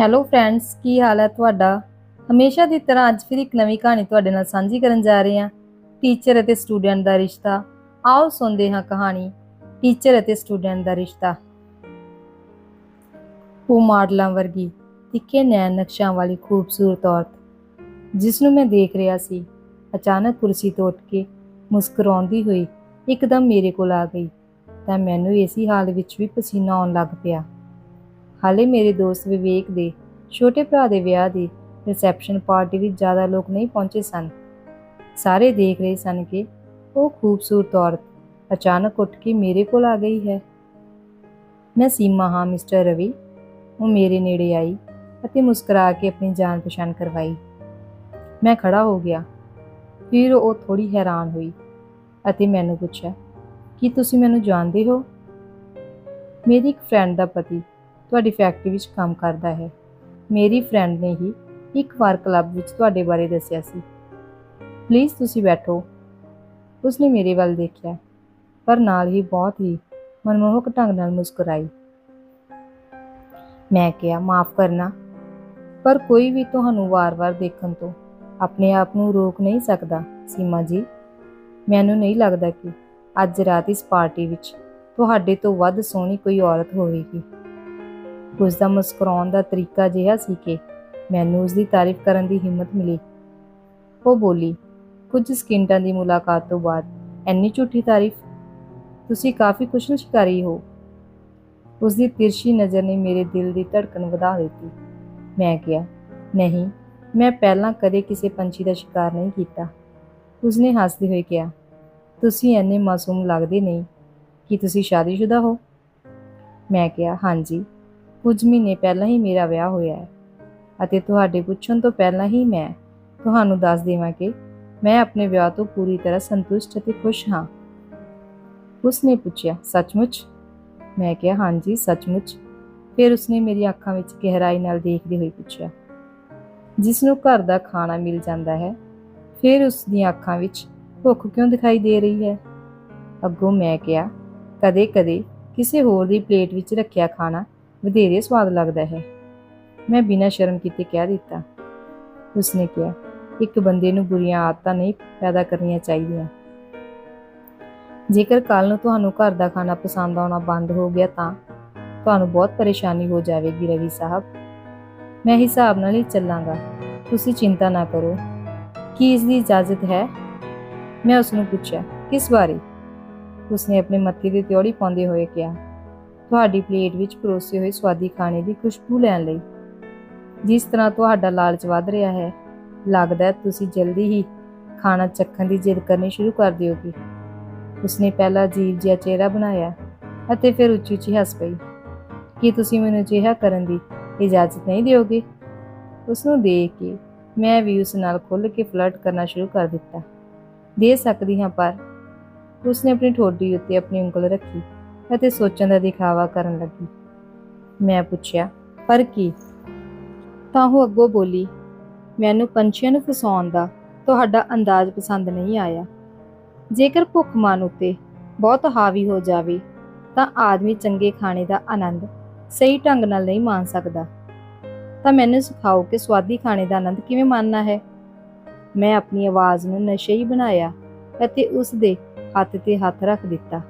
Hello friends ਕੀ ਹਾਲ ਹੈ ਤੁਹਾਡਾ? ਹਮੇਸ਼ਾ ਦੀ ਤਰ੍ਹਾਂ ਅੱਜ ਫਿਰ ਇੱਕ ਨਵੀਂ ਕਹਾਣੀ ਤੁਹਾਡੇ ਨਾਲ ਸਾਂਝੀ ਕਰਨ ਜਾ ਰਹੇ ਹਾਂ। ਟੀਚਰ ਅਤੇ ਸਟੂਡੈਂਟ ਦਾ ਰਿਸ਼ਤਾ। ਆਓ ਸੁਣਦੇ ਹਾਂ ਕਹਾਣੀ। ਟੀਚਰ ਅਤੇ ਸਟੂਡੈਂਟ ਦਾ ਰਿਸ਼ਤਾ। ਉਹ ਮਾਡਲਾਂ ਵਰਗੀ, ਤਿੱਖੇ ਨੈਣ ਨਕਸ਼ਾਂ ਵਾਲੀ ਖੂਬਸੂਰਤ ਔਰਤ ਜਿਸ ਨੂੰ ਮੈਂ ਦੇਖ ਰਿਹਾ ਸੀ, ਅਚਾਨਕ ਕੁਰਸੀ ਤੋਂ ਉੱਠ ਕੇ ਮੁਸਕਰਾਉਂਦੀ ਹੋਈ ਇੱਕਦਮ ਮੇਰੇ ਕੋਲ ਆ ਗਈ। ਤਾਂ ਮੈਨੂੰ ਇਸੀ ਹਾਲ ਵਿੱਚ ਵੀ ਪਸੀਨਾ ਆਉਣ ਲੱਗ ਪਿਆ। ਹਾਲੇ ਮੇਰੇ ਦੋਸਤ ਵਿਵੇਕ ਦੇ ਛੋਟੇ ਭਰਾ ਦੇ ਵਿਆਹ ਦੀ ਰਿਸੈਪਸ਼ਨ ਪਾਰਟੀ ਵਿੱਚ ਜ਼ਿਆਦਾ ਲੋਕ ਨਹੀਂ ਪਹੁੰਚੇ ਸਨ। ਸਾਰੇ ਦੇਖ ਰਹੇ ਸਨ ਕਿ ਉਹ ਖੂਬਸੂਰਤ ਔਰਤ ਅਚਾਨਕ ਉੱਠ ਕੇ ਮੇਰੇ ਕੋਲ ਆ ਗਈ ਹੈ। ਮੈਂ ਸੀਮਾ, ਹਾਂ ਮਿਸਟਰ ਰਵੀ। ਉਹ ਮੇਰੇ ਨੇੜੇ ਆਈ ਅਤੇ ਮੁਸਕਰਾ ਕੇ ਆਪਣੀ ਜਾਣ ਪਛਾਣ ਕਰਵਾਈ। ਮੈਂ ਖੜਾ ਹੋ ਗਿਆ। ਫਿਰ ਉਹ ਥੋੜੀ ਹੈਰਾਨ ਹੋਈ ਅਤੇ ਮੈਨੂੰ ਪੁੱਛਿਆ, ਕੀ ਤੁਸੀਂ ਮੈਨੂੰ ਜਾਣਦੇ ਹੋ? ਮੇਰੀ ਇੱਕ ਫਰੈਂਡ ਦਾ ਪਤੀ ਤੁਹਾਡੀ ਫੈਕਟਰੀ ਵਿੱਚ ਕੰਮ ਕਰਦਾ ਹੈ। ਮੇਰੀ ਫਰੈਂਡ ਨੇ ਹੀ ਇੱਕ ਵਾਰ ਕਲੱਬ ਵਿੱਚ ਤੁਹਾਡੇ ਬਾਰੇ ਦੱਸਿਆ ਸੀ। ਪਲੀਜ਼ ਤੁਸੀਂ ਬੈਠੋ। ਉਸਨੇ ਮੇਰੇ ਵੱਲ ਦੇਖਿਆ, ਪਰ ਨਾਲ ਹੀ ਬਹੁਤ ਹੀ ਮਨਮੋਹਕ ਢੰਗ ਨਾਲ ਮੁਸਕਰਾਈ। ਮੈਂ ਕਿਹਾ, ਮਾਫ ਕਰਨਾ, ਪਰ ਕੋਈ ਵੀ ਤੁਹਾਨੂੰ ਵਾਰ-ਵਾਰ ਦੇਖਣ ਤੋਂ ਆਪਣੇ ਆਪ ਨੂੰ ਰੋਕ ਨਹੀਂ ਸਕਦਾ, ਸੀਮਾ ਜੀ। ਮੈਨੂੰ ਨਹੀਂ ਲੱਗਦਾ ਕਿ ਅੱਜ ਰਾਤ ਇਸ ਪਾਰਟੀ ਵਿੱਚ ਤੁਹਾਡੇ ਤੋਂ ਵੱਧ ਸੋਹਣੀ ਕੋਈ ਔਰਤ ਹੋਵੇਗੀ। ਉਸ ਦਾ ਮੁਸਕਰਾਉਣ ਦਾ ਤਰੀਕਾ ਜਿਹਾ ਸੀ ਕਿ ਮੈਨੂੰ ਉਸ ਦੀ ਤਾਰੀਫ ਕਰਨ ਦੀ ਹਿੰਮਤ ਮਿਲੀ। ਉਹ ਬੋਲੀ, ਕੁਝ ਸਕਿੰਟਾਂ ਦੀ ਮੁਲਾਕਾਤ ਤੋਂ ਬਾਅਦ ਇੰਨੀ ਝੂਠੀ ਤਾਰੀਫ? ਤੁਸੀਂ ਕਾਫੀ ਕੁਸ਼ਲ ਸ਼ਿਕਾਰੀ ਹੋ। ਉਸ ਦੀ ਤਿਰਛੀ ਨਜ਼ਰ ਨੇ ਮੇਰੇ ਦਿਲ ਦੀ ਧੜਕਨ ਵਧਾ ਦਿੱਤੀ। ਮੈਂ ਕਿਹਾ, ਨਹੀਂ, ਮੈਂ ਪਹਿਲਾਂ ਕਦੇ ਕਿਸੇ ਪੰਛੀ ਦਾ ਸ਼ਿਕਾਰ ਨਹੀਂ ਕੀਤਾ। ਉਸਨੇ ਹੱਸਦੇ ਹੋਏ ਕਿਹਾ, ਤੁਸੀਂ ਇੰਨੇ ਮਾਸੂਮ ਲੱਗਦੇ ਨਹੀਂ ਕੀ ਤੁਸੀਂ ਸ਼ਾਦੀशुदा ਹੋ? ਮੈਂ ਕਿਹਾ, ਹਾਂਜੀ। ਕੁਝ ਮਹੀਨੇ ਪਹਿਲਾਂ ਹੀ ਮੇਰਾ ਵਿਆਹ ਹੋਇਆ ਹੈ। ਅਤੇ ਤੁਹਾਡੇ ਪੁੱਛਣ ਤੋਂ ਪਹਿਲਾਂ ਹੀ ਮੈਂ ਤੁਹਾਨੂੰ ਦੱਸ ਦੇਵਾਂ ਕਿ ਮੈਂ ਆਪਣੇ ਵਿਆਹ ਤੋਂ ਪੂਰੀ ਤਰ੍ਹਾਂ ਸੰਤੁਸ਼ਟ ਅਤੇ ਖੁਸ਼ ਹਾਂ। ਉਸਨੇ ਪੁੱਛਿਆ, ਸੱਚਮੁੱਚ? ਮੈਂ ਕਿਹਾ, ਹਾਂਜੀ, ਸੱਚਮੁੱਚ। ਫਿਰ ਉਸਨੇ ਮੇਰੀ ਅੱਖਾਂ ਵਿੱਚ ਗਹਿਰਾਈ ਨਾਲ ਦੇਖਦੇ ਹੋਏ ਪੁੱਛਿਆ, ਜਿਸ ਨੂੰ ਘਰ ਦਾ ਖਾਣਾ ਮਿਲ ਜਾਂਦਾ ਹੈ, ਫਿਰ ਉਸ ਦੀਆਂ ਅੱਖਾਂ ਵਿੱਚ ਭੁੱਖ ਕਿਉਂ ਦਿਖਾਈ ਦੇ ਰਹੀ ਹੈ? ਅੱਗੋਂ ਮੈਂ ਕਿਹਾ, ਕਦੇ-ਕਦੇ ਕਿਸੇ ਹੋਰ ਦੀ ਪਲੇਟ ਵਿੱਚ ਰੱਖਿਆ ਖਾਣਾ ਵਧੇਰੇ ਸਵਾਦ ਲੱਗਦਾ ਹੈ। ਮੈਂ ਬਿਨਾਂ ਸ਼ਰਮ ਕੀਤੇ ਕਹਿ ਦਿੱਤਾ। ਉਸਨੇ ਕਿਹਾ, ਇੱਕ ਬੰਦੇ ਨੂੰ ਬੁਰੀਆਂ ਆਦਤਾਂ ਨਹੀਂ ਪੈਦਾ ਕਰਨੀਆਂ ਚਾਹੀਦੀਆਂ। ਜੇਕਰ ਕੱਲ ਨੂੰ ਤੁਹਾਨੂੰ ਘਰ ਦਾ ਖਾਣਾ ਪਸੰਦ ਆਉਣਾ ਬੰਦ ਹੋ ਗਿਆ ਤਾਂ ਤੁਹਾਨੂੰ ਬਹੁਤ ਪਰੇਸ਼ਾਨੀ ਹੋ ਜਾਵੇਗੀ, ਰਵੀ ਸਾਹਿਬ। ਮੈਂ ਹਿਸਾਬ ਨਾਲ ਹੀ ਚੱਲਾਂਗਾ। ਤੁਸੀਂ ਚਿੰਤਾ ਨਾ ਕਰੋ। ਕੀ ਇਸ ਦੀ ਇਜਾਜ਼ਤ ਹੈ? ਮੈਂ ਉਸ ਨੂੰ ਪੁੱਛਿਆ, ਕਿਸ ਬਾਰੇ? ਉਸਨੇ ਆਪਣੇ ਮੱਥੇ ਦੀ ਤਿਉੜੀ ਪਾਉਂਦੇ ਹੋਏ ਕਿਹਾ ਤੁਹਾਡੀ ਪਲੇਟ ਵਿੱਚ ਪਰੋਸੇ ਹੋਏ ਸਵਾਦੀ ਖਾਣੇ ਦੀ ਖੁਸ਼ਬੂ ਲੈਣ ਲਈ। ਜਿਸ ਤਰ੍ਹਾਂ ਤੁਹਾਡਾ ਲਾਲਚ ਵੱਧ ਰਿਹਾ ਹੈ, ਲੱਗਦਾ ਹੈ ਤੁਸੀਂ ਜਲਦੀ ਹੀ ਖਾਣਾ ਚੱਖਣ ਦੀ ਜਿੱਦ ਕਰਨੀ ਸ਼ੁਰੂ ਕਰ ਦਿਓਗੇ। ਉਸਨੇ ਪਹਿਲਾ ਜੀਵ ਜਿਹਾ ਚਿਹਰਾ ਬਣਾਇਆ ਅਤੇ ਫਿਰ ਉੱਚੀ ਉੱਚੀ ਹੱਸ ਪਈ। ਕੀ ਤੁਸੀਂ ਮੈਨੂੰ ਅਜਿਹਾ ਕਰਨ ਦੀ ਇਜਾਜ਼ਤ ਨਹੀਂ ਦਿਓਗੇ? ਉਸ ਨੂੰ ਦੇਖ ਕੇ ਮੈਂ ਵੀ ਉਸ ਨਾਲ ਖੁੱਲ੍ਹ ਕੇ ਫਲਰਟ ਕਰਨਾ ਸ਼ੁਰੂ ਕਰ ਦਿੱਤਾ। ਦੇ ਸਕਦੀ ਹਾਂ ਪਰ ਉਸਨੇ ਆਪਣੀ ਠੋਡੀ ਉੱਤੇ ਆਪਣੀ ਉਂਗਲ ਰੱਖੀ। ਅਤੇ ਸੋਚਣ ਦਾ ਦਿਖਾਵਾ ਕਰਨ ਲੱਗੀ। ਮੈਂ ਪੁੱਛਿਆ, ਪਰ ਕੀ? ਤਾਂ ਉਹ ਅੱਗੋਂ ਬੋਲੀ, ਮੈਨੂੰ ਪੰਛੀਆਂ ਨੂੰ ਫਸਾਉਣ ਦਾ ਤੁਹਾਡਾ ਅੰਦਾਜ਼ ਪਸੰਦ ਨਹੀਂ ਆਇਆ। ਜੇਕਰ ਭੁੱਖ ਮਨ ਉੱਤੇ ਬਹੁਤ ਹਾਵੀ ਹੋ ਜਾਵੇ, ਤਾਂ ਆਦਮੀ ਚੰਗੇ ਖਾਣੇ ਦਾ ਆਨੰਦ ਸਹੀ ਢੰਗ ਨਾਲ ਨਹੀਂ ਮਾਣ ਸਕਦਾ। ਤਾਂ ਮੈਨੂੰ ਸਿਖਾਓ ਕਿ ਸਵਾਦੀ ਖਾਣੇ ਦਾ ਆਨੰਦ ਕਿਵੇਂ ਮਾਣਨਾ ਹੈ? ਮੈਂ ਆਪਣੀ ਆਵਾਜ਼ ਨੂੰ ਨਸ਼ਈ ਬਣਾਇਆ ਅਤੇ ਉਸ ਦੇ ਹੱਥ ਤੇ ਹੱਥ ਰੱਖ ਦਿੱਤਾ।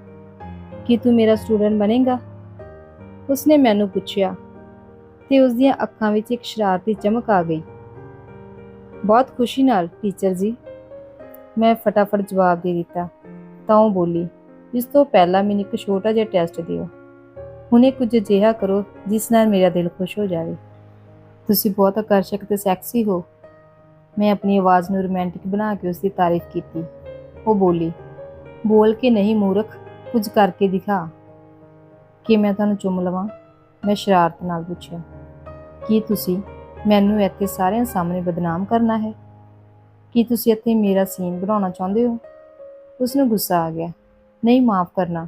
ਕੀ ਤੂੰ ਮੇਰਾ ਸਟੂਡੈਂਟ ਬਣੇਗਾ? ਉਸਨੇ ਮੈਨੂੰ ਪੁੱਛਿਆ ਤੇ ਉਸ ਦੀਆਂ ਅੱਖਾਂ ਵਿੱਚ ਇੱਕ ਸ਼ਰਾਰਤੀ ਚਮਕ ਆ ਗਈ। ਬਹੁਤ ਖੁਸ਼ੀ ਨਾਲ, ਟੀਚਰ ਜੀ। ਮੈਂ ਫਟਾਫਟ ਜਵਾਬ ਦੇ ਦਿੱਤਾ। ਤਾਂ ਉਹ ਬੋਲੀ, ਇਸ ਤੋਂ ਪਹਿਲਾਂ ਮੈਨੂੰ ਇੱਕ ਛੋਟਾ ਜਿਹਾ ਟੈਸਟ ਦਿਓ। ਹੁਣੇ ਕੁਝ ਅਜਿਹਾ ਕਰੋ ਜਿਸ ਨਾਲ ਮੇਰਾ ਦਿਲ ਖੁਸ਼ ਹੋ ਜਾਵੇ। ਤੁਸੀਂ ਬਹੁਤ ਆਕਰਸ਼ਕ ਤੇ ਸੈਕਸੀ ਹੋ। ਮੈਂ ਆਪਣੀ ਆਵਾਜ਼ ਨੂੰ ਰੋਮਾਂਟਿਕ ਬਣਾ ਕੇ ਉਸ ਦੀ ਤਾਰੀਫ ਕੀਤੀ। ਉਹ ਬੋਲੀ, ਬੋਲ ਕੇ ਨਹੀਂ, ਮੂਰਖ। ਕੁਝ ਕਰਕੇ ਦਿਖਾ ਕਿ ਮੈਂ ਤੁਹਾਨੂੰ ਚੁੰਮ ਲਵਾਂ। ਮੈਂ ਸ਼ਰਾਰਤ ਨਾਲ ਪੁੱਛਿਆ, ਕੀ ਤੁਸੀਂ ਮੈਨੂੰ ਇੱਥੇ ਸਾਰਿਆਂ ਸਾਹਮਣੇ ਬਦਨਾਮ ਕਰਨਾ ਹੈ? ਕੀ ਤੁਸੀਂ ਇੱਥੇ ਮੇਰਾ ਸੀਨ ਬਣਾਉਣਾ ਚਾਹੁੰਦੇ ਹੋ? ਉਸ ਨੂੰ ਗੁੱਸਾ ਆ ਗਿਆ, ਨਹੀਂ, ਮਾਫ ਕਰਨਾ।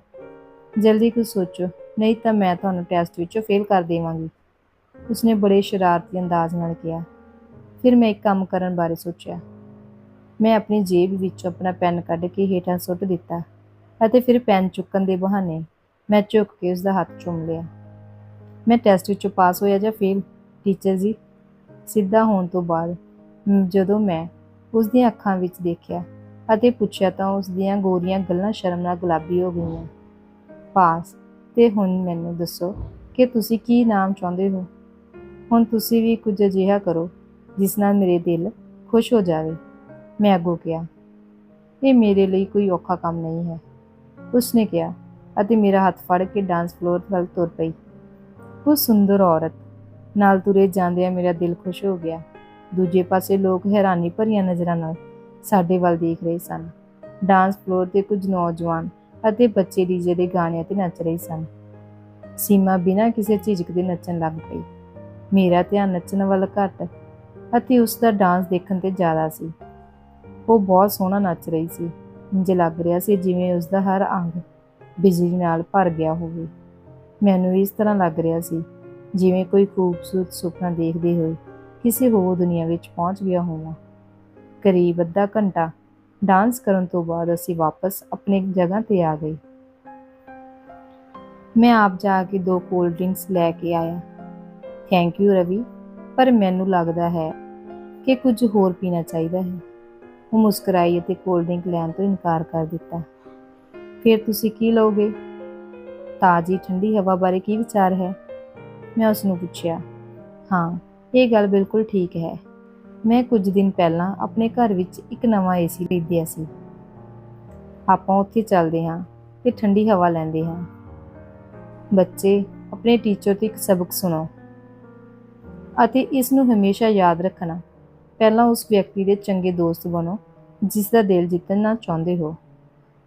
ਜਲਦੀ ਕੁਝ ਸੋਚੋ, ਨਹੀਂ ਤਾਂ ਮੈਂ ਤੁਹਾਨੂੰ ਟੈਸਟ ਵਿੱਚੋਂ ਫੇਲ ਕਰ ਦੇਵਾਂਗੀ। ਉਸਨੇ ਬੜੇ ਸ਼ਰਾਰਤੀ ਅੰਦਾਜ਼ ਨਾਲ ਕਿਹਾ। ਫਿਰ ਮੈਂ ਇੱਕ ਕੰਮ ਕਰਨ ਬਾਰੇ ਸੋਚਿਆ। ਮੈਂ ਆਪਣੀ ਜੇਬ ਵਿੱਚੋਂ ਆਪਣਾ ਪੈਨ ਕੱਢ ਕੇ ਹੇਠਾਂ ਸੁੱਟ ਦਿੱਤਾ। ਅਤੇ ਫਿਰ ਪੈਨ ਚੁੱਕਣ ਦੇ ਬਹਾਨੇ ਮੈਂ ਝੁੱਕ ਕੇ ਉਸ ਦਾ ਹੱਥ ਚੁੰਮ ਲਿਆ। ਮੈਂ ਟੈਸਟ ਵਿੱਚੋਂ ਪਾਸ ਹੋਇਆ ਜਾਂ ਫੇਲ ਟੀਚਰ ਜੀ, ਸਿੱਧਾ ਹੋਣ ਤੋਂ ਬਾਅਦ ਜਦੋਂ ਮੈਂ ਉਸ ਦੀਆਂ ਅੱਖਾਂ ਵਿੱਚ ਦੇਖਿਆ ਅਤੇ ਪੁੱਛਿਆ ਤਾਂ ਉਸ ਦੀਆਂ ਗੋਰੀਆਂ ਗੱਲਾਂ ਸ਼ਰਮ ਨਾਲ ਗੁਲਾਬੀ ਹੋ ਗਈਆਂ। ਪਾਸ ਤੇ ਹੁਣ ਮੈਨੂੰ ਦੱਸੋ ਕਿ ਤੁਸੀਂ ਕੀ ਨਾਮ ਚਾਹੁੰਦੇ ਹੋ? ਹੁਣ ਤੁਸੀਂ ਵੀ ਕੁਝ ਅਜਿਹਾ ਕਰੋ ਜਿਸ ਨਾਲ ਮੇਰੇ ਦਿਲ ਖੁਸ਼ ਹੋ ਜਾਵੇ। ਮੈਂ ਅੱਗੋਂ ਕਿਹਾ, ਇਹ ਮੇਰੇ ਲਈ ਕੋਈ ਔਖਾ ਕੰਮ ਨਹੀਂ ਹੈ। ਉਸਨੇ ਕਿਹਾ, ਅਤੇ ਮੇਰਾ ਹੱਥ ਫੜ ਕੇ ਡਾਂਸ ਫਲੋਰ ਵੱਲ ਤੁਰ ਪਈ। ਉਹ ਸੁੰਦਰ ਔਰਤ, ਨਾਲ ਤੁਰੇ ਜਾਂਦਿਆਂ ਮੇਰਾ ਦਿਲ ਖੁਸ਼ ਹੋ ਗਿਆ। ਦੂਜੇ ਪਾਸੇ ਲੋਕ ਹੈਰਾਨੀ ਭਰੀਆਂ ਨਜ਼ਰਾਂ ਨਾਲ ਸਾਡੇ ਵੱਲ ਦੇਖ ਰਹੇ ਸਨ। ਡਾਂਸ ਫਲੋਰ ਤੇ ਕੁਝ ਨੌਜਵਾਨ ਅਤੇ ਬੱਚੇ ਡੀਜੇ ਦੇ ਗਾਣਿਆਂ ਤੇ ਨੱਚ ਰਹੇ ਸਨ। ਸੀਮਾ ਬਿਨਾਂ ਕਿਸੇ ਝਿਜਕ ਦੇ ਨੱਚਣ ਲੱਗ ਪਈ। ਮੇਰਾ ਧਿਆਨ ਨੱਚਣ ਵੱਲ ਘੱਟ ਅਤੇ ਉਸ ਦਾ ਡਾਂਸ ਦੇਖਣ ਤੇ ਜ਼ਿਆਦਾ ਸੀ। ਉਹ ਬਹੁਤ ਸੋਹਣਾ ਨੱਚ ਰਹੀ ਸੀ। ਇੰਜ ਲੱਗ ਰਿਹਾ ਸੀ ਜਿਵੇਂ ਉਸ ਦਾ ਹਰ ਅੰਗ ਬਿਜਲੀ ਨਾਲ ਭਰ ਗਿਆ ਹੋਵੇ। ਮੈਨੂੰ ਇਸ ਤਰ੍ਹਾਂ ਲੱਗ ਰਿਹਾ ਸੀ ਜਿਵੇਂ ਕੋਈ ਖੂਬਸੂਰਤ ਸੁਪਨਾ ਦੇਖਦੇ ਹੋਏ ਕਿਸੇ ਹੋਰ ਦੁਨੀਆ ਵਿੱਚ ਪਹੁੰਚ ਗਿਆ ਹੋਵਾਂ। ਕਰੀਬ ਅੱਧਾ ਘੰਟਾ ਡਾਂਸ ਕਰਨ ਤੋਂ ਬਾਅਦ ਅਸੀਂ ਵਾਪਸ ਆਪਣੀ ਜਗ੍ਹਾ ਤੇ ਆ ਗਏ। ਮੈਂ ਆਪ ਜਾ ਕੇ ਦੋ ਕੋਲਡ ਡਰਿੰਕਸ ਲੈ ਕੇ ਆਇਆ। ਥੈਂਕ ਯੂ ਰਵੀ, ਪਰ ਮੈਨੂੰ ਲੱਗਦਾ ਹੈ ਕਿ ਕੁਝ ਹੋਰ ਪੀਣਾ ਚਾਹੀਦਾ ਹੈ। ਉਹ ਮੁਸਕਰਾਈ ਅਤੇ ਕੋਲਡ ਡਰਿੰਕ ਲੈਣ ਤੋਂ ਇਨਕਾਰ ਕਰ ਦਿੱਤਾ। ਫਿਰ ਤੁਸੀਂ ਕੀ ਲਓਗੇ? ਤਾਜ਼ੀ ਠੰਡੀ ਹਵਾ ਬਾਰੇ ਕੀ ਵਿਚਾਰ ਹੈ? ਮੈਂ ਉਸ ਨੂੰ ਪੁੱਛਿਆ, ਹਾਂ, ਇਹ ਗੱਲ ਬਿਲਕੁਲ ਠੀਕ ਹੈ। ਮੈਂ ਕੁਝ ਦਿਨ ਪਹਿਲਾਂ ਆਪਣੇ ਘਰ ਵਿੱਚ ਇੱਕ ਨਵਾਂ ਏਸੀ ਖਰੀਦਿਆ ਸੀ। ਆਪਾਂ ਉੱਥੇ ਚੱਲਦੇ ਹਾਂ ਤੇ ਠੰਡੀ ਹਵਾ ਲੈਂਦੇ ਹਾਂ। ਬੱਚੇ, ਆਪਣੇ ਟੀਚਰ ਤੋਂ ਇੱਕ ਸਬਕ ਸੁਣੋ ਅਤੇ ਇਸ ਨੂੰ ਹਮੇਸ਼ਾ ਯਾਦ ਰੱਖਣਾ। ਪਹਿਲਾਂ ਉਸ ਵਿਅਕਤੀ ਦੇ ਚੰਗੇ ਦੋਸਤ ਬਣੋ ਜਿਸ ਦਾ ਦਿਲ ਜਿੱਤਣਾ ਚਾਹੁੰਦੇ ਹੋ।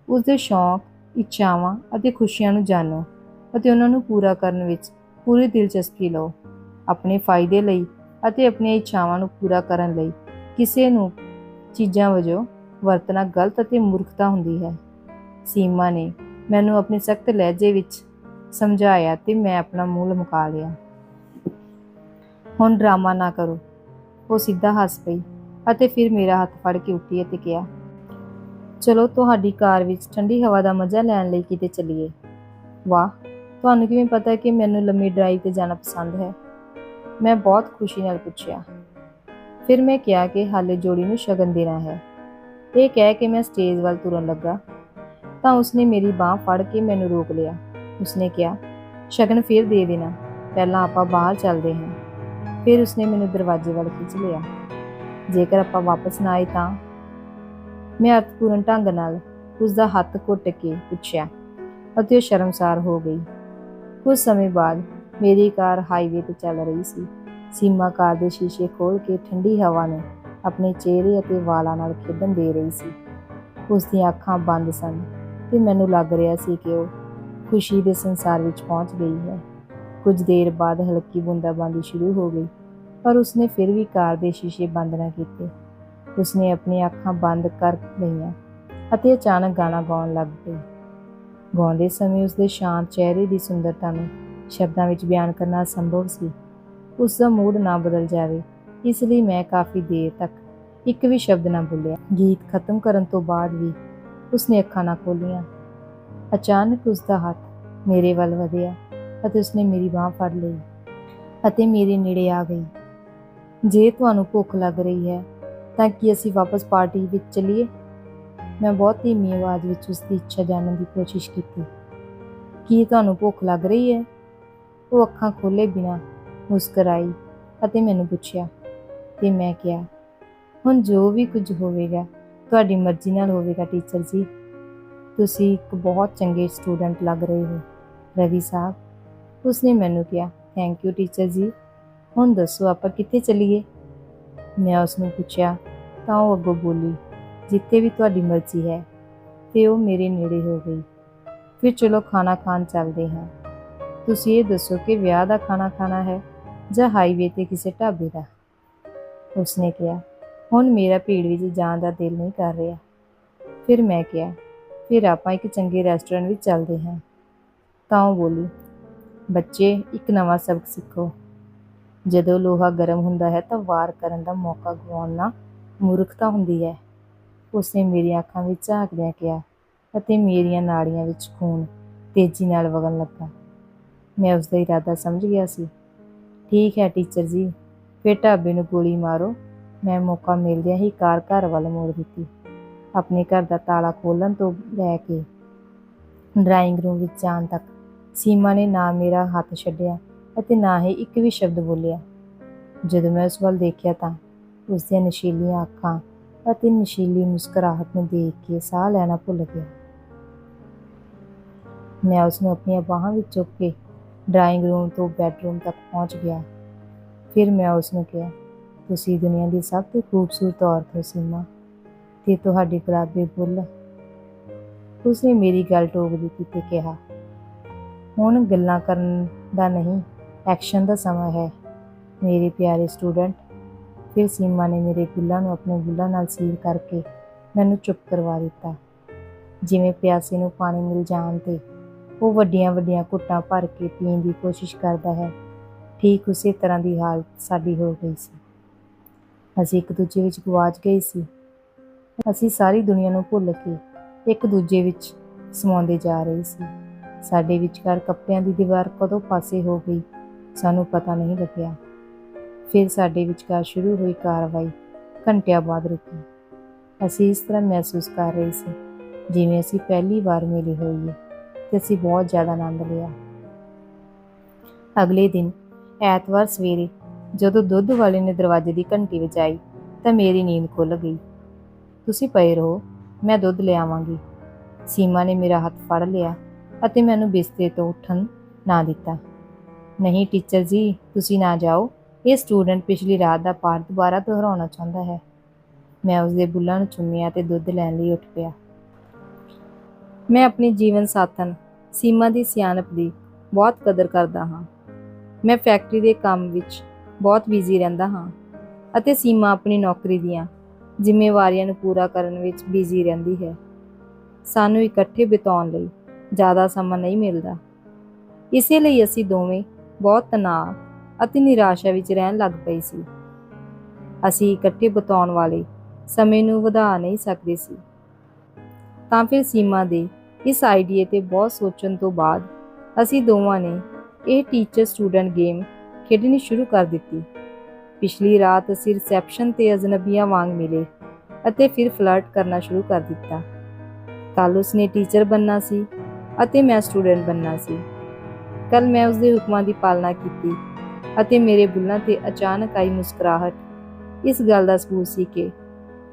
ਉਸ ਦੇ ਸ਼ੌਂਕ, ਇੱਛਾਵਾਂ ਅਤੇ ਖੁਸ਼ੀਆਂ ਨੂੰ ਜਾਣੋ ਅਤੇ ਉਹਨਾਂ ਨੂੰ ਪੂਰਾ ਕਰਨ ਵਿੱਚ ਪੂਰੀ ਦਿਲਚਸਪੀ ਲਓ। ਆਪਣੇ ਫਾਇਦੇ ਲਈ ਅਤੇ ਆਪਣੀਆਂ ਇੱਛਾਵਾਂ ਨੂੰ ਪੂਰਾ ਕਰਨ ਲਈ ਕਿਸੇ ਨੂੰ ਚੀਜ਼ਾਂ ਵਜੋਂ ਵਰਤਣਾ ਗਲਤ ਅਤੇ ਮੂਰਖਤਾ ਹੁੰਦੀ ਹੈ। ਸੀਮਾ ਨੇ ਮੈਨੂੰ ਆਪਣੇ ਸਖਤ ਲਹਿਜੇ ਵਿੱਚ ਸਮਝਾਇਆ ਤੇ ਮੈਂ ਆਪਣਾ ਮੂੰਹ ਲਮਕਾ ਲਿਆ। ਹੁਣ ਡਰਾਮਾ ਨਾ ਕਰੋ। ਉਹ ਸਿੱਧਾ ਹੱਸ ਪਈ ਅਤੇ ਫਿਰ ਮੇਰਾ ਹੱਥ ਫੜ ਕੇ ਉੱਠੀ ਅਤੇ ਕਿਹਾ, ਚਲੋ ਤੁਹਾਡੀ ਕਾਰ ਵਿੱਚ ਠੰਡੀ ਹਵਾ ਦਾ ਮਜ਼ਾ ਲੈਣ ਲਈ ਕਿਤੇ ਚੱਲੀਏ। ਵਾਹ, ਤੁਹਾਨੂੰ ਕਿਵੇਂ ਪਤਾ ਕਿ ਮੈਨੂੰ ਲੰਮੀ ਡਰਾਈਵ ਤੇ ਜਾਣਾ ਪਸੰਦ ਹੈ? ਮੈਂ ਬਹੁਤ ਖੁਸ਼ੀ ਨਾਲ ਪੁੱਛਿਆ। ਫਿਰ ਮੈਂ ਕਿਹਾ ਕਿ ਹਾਲੇ ਜੋੜੀ ਨੂੰ ਸ਼ਗਨ ਦੇਣਾ ਹੈ। ਇਹ ਕਹਿ ਕੇ ਮੈਂ ਸਟੇਜ ਵੱਲ ਤੁਰਨ ਲੱਗਾ। ਤਾਂ ਉਸਨੇ ਮੇਰੀ ਬਾਹ ਫੜ ਕੇ ਮੈਨੂੰ ਰੋਕ ਲਿਆ। ਉਸਨੇ ਕਿਹਾ, ਸ਼ਗਨ ਫਿਰ ਦੇ ਦੇਣਾ। ਪਹਿਲਾਂ ਆਪਾਂ ਬਾਹਰ ਚੱਲਦੇ ਹਾਂ। ਫਿਰ ਉਸਨੇ ਮੈਨੂੰ ਦਰਵਾਜ਼ੇ ਵੱਲ ਖਿੱਚ ਲਿਆ। ਜੇਕਰ ਆਪਾਂ ਵਾਪਸ ਨਾ ਆਏ ਤਾਂ? ਮੈਂ ਅਰਥਪੂਰਨ ਢੰਗ ਨਾਲ ਉਸ ਦਾ ਹੱਥ ਘੁੱਟ ਕੇ ਪੁੱਛਿਆ ਅਤੇ ਉਹ ਸ਼ਰਮਸਾਰ ਹੋ ਗਈ। ਕੁਝ ਸਮੇਂ ਬਾਅਦ ਮੇਰੀ ਕਾਰ ਹਾਈਵੇ ਤੇ ਚੱਲ ਰਹੀ ਸੀ। ਸੀਮਾ ਕਾਰ ਦੇ ਸ਼ੀਸ਼ੇ ਖੋਲ ਕੇ ਠੰਡੀ ਹਵਾ ਨੂੰ ਆਪਣੇ ਚਿਹਰੇ ਅਤੇ ਵਾਲਾਂ ਨਾਲ ਖੇਡਣ ਦੇ ਰਹੀ ਸੀ। ਉਸ ਦੀਆਂ ਅੱਖਾਂ ਬੰਦ ਸਨ ਤੇ ਮੈਨੂੰ ਲੱਗ ਰਿਹਾ ਸੀ ਕਿ ਉਹ ਖੁਸ਼ੀ ਦੇ ਸੰਸਾਰ ਵਿੱਚ ਪਹੁੰਚ ਗਈ ਹੈ। ਕੁਝ ਦੇਰ ਬਾਅਦ ਹਲਕੀ ਬੂੰਦਾਬਾਂਦੀ ਸ਼ੁਰੂ ਹੋ ਗਈ, ਪਰ ਉਸਨੇ ਫਿਰ ਵੀ ਕਾਰ ਦੇ ਸ਼ੀਸ਼ੇ ਬੰਦ ਨਾ ਕੀਤੇ। ਉਸਨੇ ਆਪਣੀਆਂ ਅੱਖਾਂ ਬੰਦ ਕਰ ਲਈਆਂ ਅਤੇ ਅਚਾਨਕ ਗਾਣਾ ਗਾਉਣ ਲੱਗ ਪਈ। ਗਾਉਂਦੇ ਸਮੇਂ ਉਸਦੇ ਸ਼ਾਂਤ ਚਿਹਰੇ ਦੀ ਸੁੰਦਰਤਾ ਨੂੰ ਸ਼ਬਦਾਂ ਵਿੱਚ ਬਿਆਨ ਕਰਨਾ ਅਸੰਭਵ ਸੀ। ਉਸ ਦਾ ਮੂਡ ਨਾ ਬਦਲ ਜਾਵੇ, ਇਸ ਲਈ ਮੈਂ ਕਾਫੀ ਦੇਰ ਤੱਕ ਇੱਕ ਵੀ ਸ਼ਬਦ ਨਾ ਬੋਲਿਆ ਗੀਤ ਖਤਮ ਕਰਨ ਤੋਂ ਬਾਅਦ ਵੀ ਉਸਨੇ ਅੱਖਾਂ ਨਾ ਖੋਲੀਆਂ ਅਚਾਨਕ ਉਸ ਦਾ ਹੱਥ ਮੇਰੇ ਵੱਲ ਵਧਿਆ। ਅਤੇ ਉਸਨੇ ਮੇਰੀ ਬਾਹ ਫੜ ਲਈ ਅਤੇ ਮੇਰੇ ਨੇੜੇ ਆ ਗਈ। ਜੇ ਤੁਹਾਨੂੰ ਭੁੱਖ ਲੱਗ ਰਹੀ ਹੈ, ਤਾਂ ਕੀ ਅਸੀਂ ਵਾਪਸ ਪਾਰਟੀ ਵਿੱਚ ਚਲੀਏ? ਮੈਂ ਬਹੁਤ ਧੀਮੀ ਆਵਾਜ਼ ਵਿੱਚ ਉਸ ਦੀ ਇੱਛਾ ਜਾਣਨ ਦੀ ਕੋਸ਼ਿਸ਼ ਕੀਤੀ। ਕੀ ਤੁਹਾਨੂੰ ਭੁੱਖ ਲੱਗ ਰਹੀ ਹੈ? ਉਹ ਅੱਖਾਂ ਖੋਲੇ ਬਿਨਾ ਮੁਸਕਰਾਈ ਅਤੇ ਮੈਨੂੰ ਪੁੱਛਿਆ ਤੇ ਮੈਂ ਕਿਹਾ, ਹੁਣ ਜੋ ਵੀ ਕੁਝ ਹੋਵੇਗਾ, ਤੁਹਾਡੀ ਮਰਜ਼ੀ ਨਾਲ ਹੋਵੇਗਾ, ਟੀਚਰ ਜੀ। ਤੁਸੀਂ ਇੱਕ ਬਹੁਤ ਚੰਗੇ ਸਟੂਡੈਂਟ ਲੱਗ ਰਹੇ ਹੋ, ਰਵੀ ਸਾਹਿਬ। ਉਸਨੇ ਮੈਨੂੰ ਕਿਹਾ ਥੈਂਕ ਯੂ ਟੀਚਰ ਜੀ। ਹੁਣ ਦੱਸੋ ਆਪਾਂ ਕਿੱਥੇ ਚੱਲੀਏ? ਮੈਂ ਉਸਨੂੰ ਪੁੱਛਿਆ, ਤਾਂ ਉਹ ਅੱਗੋਂ ਬੋਲੀ, ਜਿੱਥੇ ਵੀ ਤੁਹਾਡੀ ਮਰਜ਼ੀ ਹੈ। ਤੇ ਉਹ ਮੇਰੇ ਨੇੜੇ ਹੋ ਗਈ। ਫਿਰ ਚਲੋ ਖਾਣਾ ਖਾਣ ਚੱਲਦੇ ਹਾਂ। ਤੁਸੀਂ ਇਹ ਦੱਸੋ ਕਿ ਵਿਆਹ ਦਾ ਖਾਣਾ ਖਾਣਾ ਹੈ ਜਾਂ ਹਾਈਵੇ ਤੇ ਕਿਸੇ ਢਾਬੇ ਦਾ? ਉਸਨੇ ਕਿਹਾ, ਹੁਣ ਮੇਰਾ ਭੀੜ ਵਿੱਚ ਜਾਣ ਦਾ ਦਿਲ ਨਹੀਂ ਕਰ ਰਿਹਾ। ਫਿਰ ਮੈਂ ਕਿਹਾ, ਫਿਰ ਆਪਾਂ ਇੱਕ ਚੰਗੇ ਰੈਸਟੋਰੈਂਟ ਵਿੱਚ ਚੱਲਦੇ ਹਾਂ। ਤਾਂ ਉਹ ਬੋਲੀ ਬੱਚੇ, ਇੱਕ ਨਵਾਂ ਸਬਕ ਸਿੱਖੋ। ਜਦੋਂ ਲੋਹਾ ਗਰਮ ਹੁੰਦਾ ਹੈ ਤਾਂ ਵਾਰ ਕਰਨ ਦਾ ਮੌਕਾ ਗਵਾਉਣਾ ਮੂਰਖਤਾ ਹੁੰਦੀ ਹੈ। ਉਸਨੇ ਮੇਰੀਆਂ ਅੱਖਾਂ ਵਿੱਚ ਝਾਕਦਿਆਂ ਕਿਹਾ ਅਤੇ ਮੇਰੀਆਂ ਨਾੜੀਆਂ ਵਿੱਚ ਖੂਨ ਤੇਜ਼ੀ ਨਾਲ ਵਗਣ ਲੱਗਾ। ਮੈਂ ਉਸ ਦਾ ਇਰਾਦਾ ਸਮਝ ਗਿਆ ਸੀ। ਠੀਕ ਹੈ ਟੀਚਰ ਜੀ, ਫਿਰ ਢਾਬੇ ਨੂੰ ਗੋਲੀ ਮਾਰੋ। ਮੈਂ ਮੌਕਾ ਮਿਲਦਿਆਂ ਹੀ ਕਾਰ ਘਰ ਵੱਲ ਮੋੜ ਦਿੱਤੀ। ਆਪਣੇ ਘਰ ਦਾ ਤਾਲਾ ਖੋਲਣ ਤੋਂ ਲੈ ਕੇ ਡਰਾਇੰਗ ਰੂਮ ਵਿੱਚ ਜਾਣ ਤੱਕ ਸੀਮਾ ਨੇ ਨਾ ਮੇਰਾ ਹੱਥ ਛੱਡਿਆ ਅਤੇ ਨਾ ਹੀ ਇੱਕ ਵੀ ਸ਼ਬਦ ਬੋਲਿਆ। ਜਦੋਂ ਮੈਂ ਉਸ ਵੱਲ ਦੇਖਿਆ ਤਾਂ ਉਸ ਦੀਆਂ ਨਸ਼ੀਲੀਆਂ ਅੱਖਾਂ ਅਤੇ ਨਸ਼ੀਲੀ ਮੁਸਕਰਾਹਟ ਨੂੰ ਦੇਖ ਕੇ ਸਾਹ ਲੈਣਾ ਭੁੱਲ ਗਿਆ। ਮੈਂ ਉਸ ਨੂੰ ਆਪਣੀਆਂ ਬਾਹਾਂ ਵਿੱਚ ਚੁੱਕ ਕੇ ਡਰਾਇੰਗ ਰੂਮ ਤੋਂ ਬੈੱਡਰੂਮ ਤੱਕ ਪਹੁੰਚ ਗਿਆ। ਫਿਰ ਮੈਂ ਉਸ ਨੂੰ ਕਿਹਾ, ਤੁਸੀਂ ਦੁਨੀਆ ਦੀ ਸਭ ਤੋਂ ਖੂਬਸੂਰਤ ਔਰਤ ਹੋ ਸੀਮਾ ਤੇ ਤੁਹਾਡੇ ਗੁਲਾਬੀ ਬੁੱਲ। ਉਸਨੇ ਮੇਰੀ ਗੱਲ ਟੋਕ ਦਿੱਤੀ ਤੇ ਕਿਹਾ ਹੁਣ ਗੱਲਾਂ ਕਰਨ ਦਾ ਨਹੀਂ ਐਕਸ਼ਨ ਦਾ ਸਮਾਂ ਹੈ। ਮੇਰੇ ਪਿਆਰੇ ਸਟੂਡੈਂਟ ਫਿਰ ਸੀਮਾ ਨੇ ਮੇਰੇ ਬੁੱਲਾਂ ਨੂੰ ਆਪਣੇ ਬੁੱਲਾਂ ਨਾਲ ਸੀਲ ਕਰਕੇ ਮੈਨੂੰ ਚੁੱਪ ਕਰਵਾ ਦਿੱਤਾ। ਜਿਵੇਂ ਪਿਆਸੇ ਨੂੰ ਪਾਣੀ ਮਿਲ ਜਾਣ ਤੇ ਉਹ ਵੱਡੀਆਂ ਵੱਡੀਆਂ ਘੁੱਟਾਂ ਭਰ ਕੇ ਪੀਣ ਦੀ ਕੋਸ਼ਿਸ਼ ਕਰਦਾ ਹੈ, ਠੀਕ ਉਸੇ ਤਰ੍ਹਾਂ ਦੀ ਹਾਲਤ ਸਾਡੀ ਹੋ ਗਈ ਸੀ। ਅਸੀਂ ਇੱਕ ਦੂਜੇ ਵਿੱਚ ਗਵਾਚ ਗਏ ਸੀ। ਅਸੀਂ ਸਾਰੀ ਦੁਨੀਆ ਨੂੰ ਭੁੱਲ ਕੇ ਇੱਕ ਦੂਜੇ ਵਿੱਚ ਸਮਾਉਂਦੇ ਜਾ ਰਹੇ ਸੀ। ਸਾਡੇ ਵਿਚਕਾਰ ਕੱਪੜਿਆਂ ਦੀ ਦੀਵਾਰ ਕਦੋਂ ਪਾਸੇ ਹੋ ਗਈ, ਸਾਨੂੰ ਪਤਾ ਨਹੀਂ ਲੱਗਿਆ। ਫਿਰ ਸਾਡੇ ਵਿਚਕਾਰ ਸ਼ੁਰੂ ਹੋਈ ਕਾਰਵਾਈ, ਘੰਟਿਆਂ ਬਾਅਦ ਰੁਕੀ। ਅਸੀਂ ਇਸ ਤਰ੍ਹਾਂ ਮਹਿਸੂਸ ਕਰ ਰਹੇ ਸੀ, ਜਿਵੇਂ ਅਸੀਂ ਪਹਿਲੀ ਵਾਰ ਮਿਲੇ ਹੋਈਏ ਤੇ ਅਸੀਂ ਬਹੁਤ ਜ਼ਿਆਦਾ ਆਨੰਦ ਲਿਆ। ਅਗਲੇ ਦਿਨ, ਐਤਵਾਰ ਸਵੇਰੇ, ਜਦੋਂ ਦੁੱਧ ਵਾਲੇ ਨੇ ਦਰਵਾਜ਼ੇ ਦੀ ਘੰਟੀ ਵਜਾਈ, ਤਾਂ ਮੇਰੀ ਨੀਂਦ ਖੁੱਲ ਗਈ। ਤੁਸੀਂ ਪਏ ਰਹੋ, ਮੈਂ ਦੁੱਧ ਲਿਆਵਾਂਗੀ ਸੀਮਾ ਨੇ ਮੇਰਾ ਹੱਥ ਫੜ ਲਿਆ ਅਤੇ ਮੈਨੂੰ ਬਿਸਤਰੇ ਤੋਂ ਉੱਠਣ ਨਾ ਦਿੱਤਾ। ਨਹੀਂ ਟੀਚਰ ਜੀ, ਤੁਸੀਂ ਨਾ ਜਾਓ। ਇਹ ਸਟੂਡੈਂਟ ਪਿਛਲੀ ਰਾਤ ਦਾ ਪਾਠ ਦੁਬਾਰਾ ਦੁਹਰਾਉਣਾ ਚਾਹੁੰਦਾ ਹੈ ਮੈਂ ਉਸਦੇ ਬੁੱਲਾਂ ਨੂੰ ਚੁੰਮਿਆ ਤੇ ਦੁੱਧ ਲੈਣ ਲਈ ਉੱਠ ਪਿਆ। ਮੈਂ ਆਪਣੀ ਜੀਵਨ ਸਾਥਣ ਸੀਮਾ ਦੀ ਸਿਆਣਪ ਦੀ ਬਹੁਤ ਕਦਰ ਕਰਦਾ ਹਾਂ। ਮੈਂ ਫੈਕਟਰੀ ਦੇ ਕੰਮ ਵਿੱਚ ਬਹੁਤ ਬਿਜ਼ੀ ਰਹਿੰਦਾ ਹਾਂ ਅਤੇ ਸੀਮਾ ਆਪਣੀ ਨੌਕਰੀ ਦੀਆਂ ਜ਼ਿੰਮੇਵਾਰੀਆਂ ਨੂੰ ਪੂਰਾ ਕਰਨ ਵਿੱਚ ਬਿਜ਼ੀ ਰਹਿੰਦੀ ਹੈ। ਸਾਨੂੰ ਇਕੱਠੇ ਬਿਤਾਉਣ ਲਈ ਜ਼ਿਆਦਾ ਸਮਾਂ ਨਹੀਂ ਮਿਲਦਾ। ਇਸੇ ਲਈ ਅਸੀਂ ਦੋਵੇਂ ਬਹੁਤ ਤਣਾਅ ਅਤੇ ਨਿਰਾਸ਼ਾ ਵਿੱਚ ਰਹਿਣ ਲੱਗ ਪਏ ਸੀ। ਅਸੀਂ ਇਕੱਠੇ ਬਿਤਾਉਣ ਵਾਲੇ ਸਮੇਂ ਨੂੰ ਵਧਾ ਨਹੀਂ ਸਕਦੇ ਸੀ। ਤਾਂ ਫਿਰ ਸੀਮਾ ਦੇ ਇਸ ਆਈਡੀਏ ਤੇ ਬਹੁਤ ਸੋਚਣ ਤੋਂ ਬਾਅਦ ਅਸੀਂ ਦੋਵਾਂ ਨੇ ਇਹ ਟੀਚਰ ਸਟੂਡੈਂਟ ਗੇਮ ਖੇਡਣੀ ਸ਼ੁਰੂ ਕਰ ਦਿੱਤੀ। ਪਿਛਲੀ ਰਾਤ ਅਸੀਂ ਰਿਸੈਪਸ਼ਨ ਤੇ ਅਜਨਬੀਆਂ ਵਾਂਗ ਮਿਲੇ ਅਤੇ ਫਿਰ ਫਲਰਟ ਕਰਨਾ ਸ਼ੁਰੂ ਕਰ ਦਿੱਤਾ। ਕੱਲ ਉਸਨੇ ਟੀਚਰ ਬੰਨਾ ਸੀ ਅਤੇ ਮੈਂ ਸਟੂਡੈਂਟ ਬੰਨਾ ਸੀ। ਕੱਲ ਮੈਂ ਉਸਦੇ ਹੁਕਮਾਂ ਦੀ ਪਾਲਣਾ ਕੀਤੀ ਅਤੇ ਮੇਰੇ ਬੁੱਲਾਂ ਤੇ ਅਚਾਨਕ ਆਈ ਮੁਸਕਰਾਹਟ। ਇਸ ਗੱਲ ਦਾ ਸਬੂਤ ਸੀ ਕਿ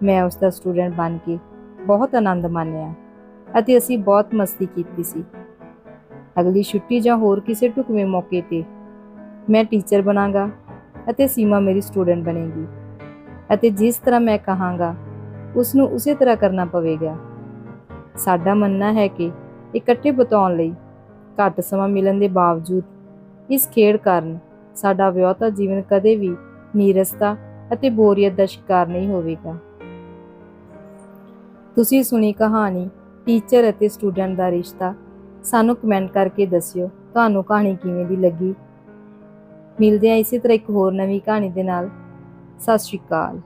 ਮੈਂ ਉਸ ਦਾ ਸਟੂਡੈਂਟ ਬਣ ਕੇ ਬਹੁਤ ਆਨੰਦ ਮਾਣਿਆ ਅਤੇ ਅਸੀਂ ਬਹੁਤ ਮਸਤੀ ਕੀਤੀ ਸੀ। ਅਗਲੀ ਛੁੱਟੀ ਜਾਂ ਹੋਰ ਕਿਸੇ ਢੁਕਵੇਂ ਮੌਕੇ ਤੇ ਮੈਂ ਟੀਚਰ ਬਣਾਂਗਾ ਅਤੇ ਸੀਮਾ ਮੇਰੀ ਸਟੂਡੈਂਟ ਬਣੇਗੀ ਅਤੇ ਜਿਸ ਤਰ੍ਹਾਂ ਮੈਂ ਕਹਾਂਗਾ ਉਸ ਨੂੰ ਉਸੇ ਤਰ੍ਹਾਂ ਕਰਨਾ ਪਵੇਗਾ। ਸਾਡਾ ਮੰਨਣਾ ਹੈ ਕਿ ਇਕੱਠੇ ਬਿਤਾਉਣ ਲਈ ਘੱਟ ਸਮਾਂ ਮਿਲਣ ਦੇ ਬਾਵਜੂਦ ਇਸ ਖੇਡ ਕਾਰਨ ਸਾਡਾ ਵਿਆਹਤਾ ਜੀਵਨ ਕਦੇ ਵੀ ਨੀਰਸਤਾ ਅਤੇ ਬੋਰੀਅਤ ਦਾ ਸ਼ਿਕਾਰ ਨਹੀਂ ਹੋਵੇਗਾ। ਤੁਸੀਂ ਸੁਣੀ ਕਹਾਣੀ ਟੀਚਰ ਅਤੇ ਸਟੂਡੈਂਟ ਦਾ ਰਿਸ਼ਤਾ। ਸਾਨੂੰ ਕਮੈਂਟ ਕਰਕੇ ਦੱਸਿਓ, ਤੁਹਾਨੂੰ ਕਹਾਣੀ ਕਿਵੇਂ ਦੀ ਲੱਗੀ? ਮਿਲਦੇ ਹਾਂ ਇਸੇ ਤਰ੍ਹਾਂ ਇੱਕ ਹੋਰ ਨਵੀਂ ਕਹਾਣੀ ਦੇ ਨਾਲ। ਸਤਿ ਸ਼੍ਰੀ ਅਕਾਲ।